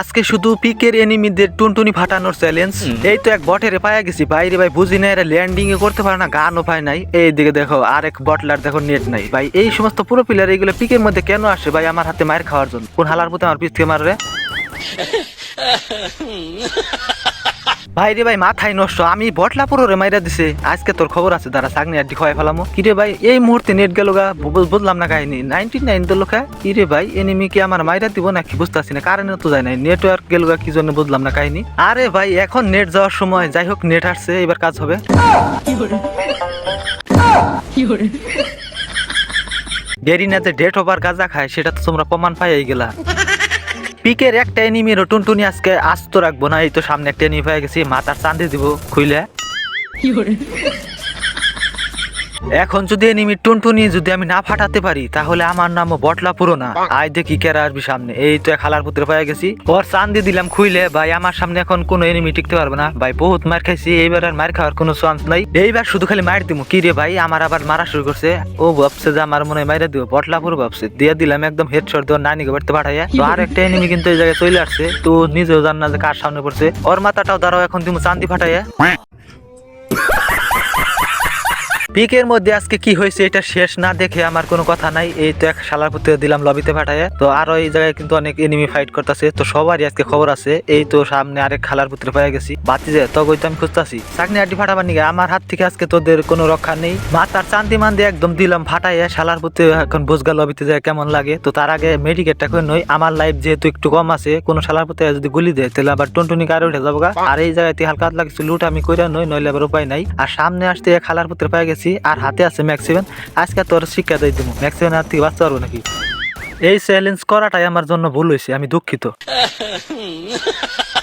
আজকে শুধু পিকের এনিমিদের টুনটুনি ফাটানোর চ্যালেঞ্জ এই তো এক বটের পায়া গেছি। বাইরে ভাই বুঝি না এরা ল্যান্ডিং এ করতে পারে না গানও পায় নাই। এই দিকে দেখো আরেক বটলার দেখো নেট নাই। ভাই এই সমস্ত পুরো পিলার এইগুলো পিকের মধ্যে কেন আসে? ভাই আমার হাতে মায়ের খাওয়ার জন্য। কোন হালার মধ্যে আমার পিস থেকে মারবে? ভাই রে ভাই, মাথায় নষ্ট। আমি বটলা মাইরা দিছে। আজকে তোর খবর আছে, দাঁড়া সাগনি আড্ডি খাওয়াই ফেলামো। কি রে ভাই, এই মুহূর্তে নেট গেল গা বুঝলাম না কাহিনি। নাইনটি নাইন তো লোকা, কি রে ভাই এনিমি কি আমার মাইরা দিব নাকি বুঝতে বুঝতেছি না, কারণে তো যায় নাই। নেটওয়ার্ক গেল গা, কি জন্য বুঝলাম না কাহিনি। আরে ভাই, এখন নেট যাওয়ার সময়, যাই হোক নেট আসছে, এবার কাজ হবে। দেরি না যে ডেট ওভার গাঁজা খায়, সেটা তো তোমরা প্রমাণ পাইয়াই গেলা। পিকের একটা এনিমির টুনটুনি আজকে আস্ত রাখব, না, এই তো সামনে একটা এনিমি হয়ে গেছি, মাথার চান্দি দিব, খুইলে। এখন যদি এনিমি টুনটুনি যদি আমি না ফাটাতে পারি তাহলে আমার নামও বটলা পুরো না আয় দেখি কেরা আসবি সামনে। এই তো হালার পুত্র পেয়ে গেছি। ওর চান্দি দিলাম খুইলে ভাই আমার সামনে এখন কোনো এনিমি টিকতে পারবে না। ভাই বহুত মার খাইছি এইবার আর মার খাওয়ার কোনো চান্স নাই। এইবার শুধু খালি মার দিমু। কি রে ভাই আমার আবার মারা শুরু করছে। ও ভাবছে যে আমার মনে হয় মাইরা দিব। বটলা পুরো ভাবছে। দিয়ে দিলাম একদম হেড শট দিয়ে ওর নানিকে বাড়িতে পাঠাইয়া। তো আর একটা এনিমি কিন্তু এই জায়গায় চলে আসছে। তো নিজেও জান না যে কার সামনে পড়ছে। ওর মাথাটাও দাঁড়াও এখন দিমু চান্দি ফাটাইয়া। পিকের মধ্যে আজকে কি হয়েছে এটা শেষ না দেখে আমার কোনো কথা নাই। এই তো এক শালার পুত্র দিলাম লবিতে পাঠায়। তো আরও এই জায়গায় কিন্তু অনেক এনিমি ফাইট করতেছে। তো সবারই আজকে খবর আছে। এই তো সামনে আরেক খালার পুত্র পেয়ে গেছি। বাতি যায় তখন তো আমি খুঁজতেছি। চাকনি আড্ডি ফাটাবার নিগে আমার হাত থেকে আজকে তোদের কোনো রক্ষা নেই। মাথার চান্দি মান্দি একদম দিলাম ফাটাইয়া শালার পুত্র এখন বোঝগা লবিতে যায় কেমন লাগে। তো তার আগে মেডিকেটটা করে নই। আমার লাইফ যেহেতু একটু কম আছে, কোনো শালার পুত্র যদি গুলি দেয়, তাহলে আবার টুনটুনি কারে উঠে যাব আর এই জায়গাতে হালকা হাত লাগছে, লুট আমি কইরা নই, নইলে আবার উপায় নাই। আর সামনে আসতে খালার পুত্র পেয়ে গেছি। আর হাতে আছে ম্যাক্সিমেন আজকে তোর শিক্ষা দিয়ে দিব ম্যাক্সিমেন আর থেকে বাঁচতে পারব নাকি? এই চ্যালেঞ্জ করাটাই আমার জন্য ভুল হয়েছে আমি দুঃখিত।